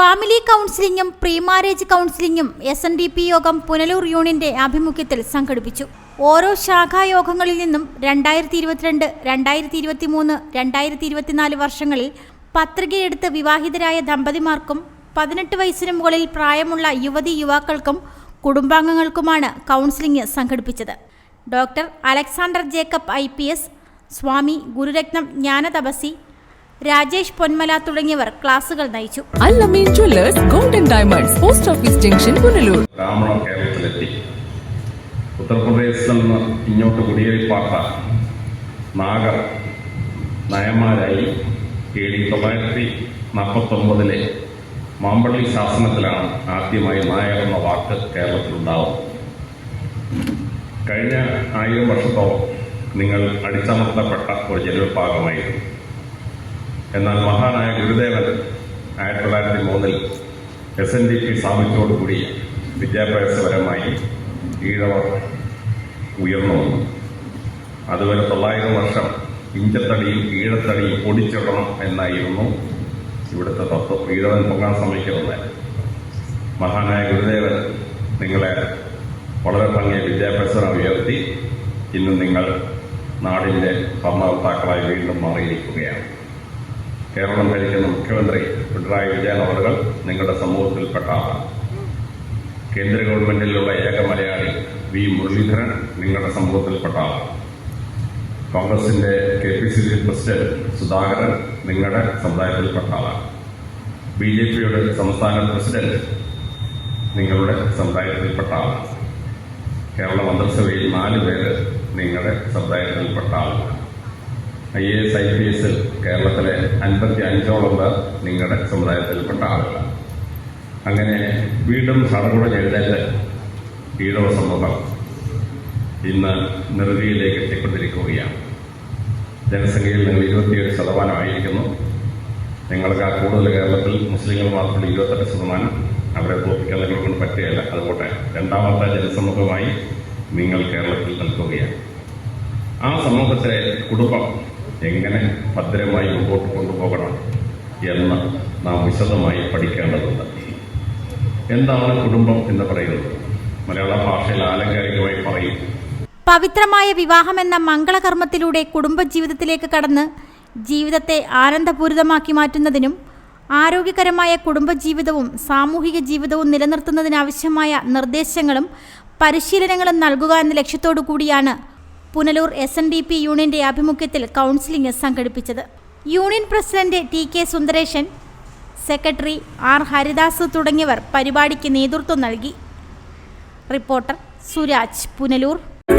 Family കൗൺസിലിംഗും pre marriage കൗൺസിലിംഗും S N D P Yogam Punalur യൂണിയന്റെ ആഭിമുഖ്യത്തിൽ സംഘടിപ്പിച്ചു. ഓരോ ശാഖാ യോഗങ്ങളിൽ നിന്നും രണ്ടായിരത്തി ഇരുപത്തിരണ്ട് രണ്ടായിരത്തി ഇരുപത്തി മൂന്ന് രണ്ടായിരത്തി ഇരുപത്തിനാല് വർഷങ്ങളിൽ പത്രികയെടുത്ത് വിവാഹിതരായ ദമ്പതിമാർക്കും പതിനെട്ട് വയസ്സിന് മുകളിൽ പ്രായമുള്ള യുവതി യുവാക്കൾക്കും കുടുംബാംഗങ്ങൾക്കുമാണ് കൗൺസിലിംഗ് സംഘടിപ്പിച്ചത്. ഡോക്ടർ അലക്സാണ്ടർ ജേക്കബ് ഐ സ്വാമി ഗുരുരത്നം ജ്ഞാനതപസി രാജേഷ് പൊന്മല തുടങ്ങിയവർ ക്ലാസുകൾ നയിച്ചു. Allameen jewellers golden diamonds post office junction Punalur കേരളത്തിലെത്തി. ഉത്തർപ്രദേശിൽ നിന്ന് ഇങ്ങോട്ട് കുടിയേറിപ്പാർത്ത നാഗർ നയന്മാരായി എ ഡി തൊള്ളായിരത്തി നാൽപ്പത്തൊമ്പതിലെ മാമ്പള്ളി ശാസനത്തിലാണ് ആദ്യമായി നായർ എന്ന വാക്ക് കേരളത്തിലുണ്ടാവുന്നത് കഴിഞ്ഞ ആയിരം വർഷത്തോളം നിങ്ങൾ അടിച്ചമർത്തപ്പെട്ട ഒരു ജനവിഭാഗമായിരുന്നു. എന്നാൽ മഹാനായ ഗുരുദേവൻ ആയിരത്തി തൊള്ളായിരത്തി മൂന്നിൽ എസ് എൻ ഡി പി സ്ഥാപിച്ചതോടുകൂടി വിദ്യാഭ്യാസപരമായി ഈഴവർ ഉയർന്നു വന്നു. അതുവരെ തൊള്ളായിരം വർഷം ഇഞ്ചത്തടിയും ഈഴത്തടിയും പൊടിച്ചിടണം എന്നായിരുന്നു ഇവിടുത്തെ തത്വം. ഈഴവൻ പൊങ്ങാൻ ശ്രമിക്കുന്നത് മഹാനായ ഗുരുദേവൻ നിങ്ങളെ വളരെ ഭംഗിയ വിദ്യാഭ്യാസം ഉയർത്തി ഇന്ന് നിങ്ങൾ നാടിന്റെ ഭരണകർത്താക്കളായി വീണ്ടും മാറിയിരിക്കുകയാണ്. കേരളം ഭരിക്കുന്ന മുഖ്യമന്ത്രി പിണറായി വിജയൻ അവർ നിങ്ങളുടെ സമൂഹത്തിൽപ്പെട്ട ആളാണ്. കേന്ദ്ര ഗവൺമെന്റിലുള്ള ഏക മലയാളി വി മുരളീധരൻ നിങ്ങളുടെ സമൂഹത്തിൽപ്പെട്ട ആളാണ്. കോൺഗ്രസിന്റെ K P C C president Sudhakaran നിങ്ങളുടെ സമുദായത്തിൽപ്പെട്ട ആളാണ്. ബി ജെ പിയുടെ സംസ്ഥാന പ്രസിഡന്റ് നിങ്ങളുടെ സമുദായത്തിൽപ്പെട്ട ആളാണ്. കേരള മന്ത്രിസഭയിൽ നാല് പേര് നിങ്ങളുടെ സമുദായത്തിൽപ്പെട്ട ആളാണ്. I A S I P എസിൽ കേരളത്തിലെ അൻപത്തി അഞ്ചോളം പേർ നിങ്ങളുടെ സമുദായത്തിൽപ്പെട്ട ആളുകളാണ്. അങ്ങനെ വീണ്ടും സടകുട എഴുതേറ്റ് ഈഴവ സമൂഹം ഇന്ന് നെറുകയിലേക്ക് എത്തിക്കൊണ്ടിരിക്കുകയാണ്. ജനസംഖ്യയിൽ നിങ്ങൾ ഇരുപത്തിയേഴ് ശതമാനമായിരിക്കുന്നു നിങ്ങൾക്ക് ആ കൂടുതൽ കേരളത്തിൽ മുസ്ലിങ്ങൾ മാത്രം ഇരുപത്തെട്ട് ശതമാനം അവരെ തോൽപ്പിക്കാൻ നിങ്ങളെ കൊണ്ട് പറ്റുകയില്ല. അതുകൊണ്ട് രണ്ടാമത്തെ ജനസമൂഹമായി നിങ്ങൾ കേരളത്തിൽ നിൽക്കുകയാണ്. ആ സമൂഹത്തിലെ കുടുംബം എങ്ങനെ ഭദ്രമായി മുമ്പോട്ട് കൊണ്ടുപോകണം എന്ന് നാം വിശദമായി പഠിക്കേണ്ടതുണ്ട്. എന്താണ് കുടുംബം എന്ന് പറയുന്നത്? മലയാള ഭാഷയിൽ ആലങ്കാരികമായി പറയും. പവിത്രമായ വിവാഹം എന്ന മംഗളകർമ്മത്തിലൂടെ കുടുംബജീവിതത്തിലേക്ക് കടന്ന് ജീവിതത്തെ ആനന്ദപൂരിതമാക്കി മാറ്റുന്നതിനും ആരോഗ്യകരമായ കുടുംബജീവിതവും സാമൂഹിക ജീവിതവും നിലനിർത്തുന്നതിനാവശ്യമായ നിർദ്ദേശങ്ങളും പരിശീലനങ്ങളും നൽകുക എന്ന ലക്ഷ്യത്തോടു കൂടിയാണ് Punalur S N D P യൂണിയന്റെ ആഭിമുഖ്യത്തിൽ കൗൺസിലിംഗ് സംഘടിപ്പിച്ചത്. Union president T K Sundaresan secretary R Haridas തുടങ്ങിയവർ പരിപാടിക്ക് നേതൃത്വം നൽകി. റിപ്പോർട്ടർ സുരാജ് പുനലൂർ.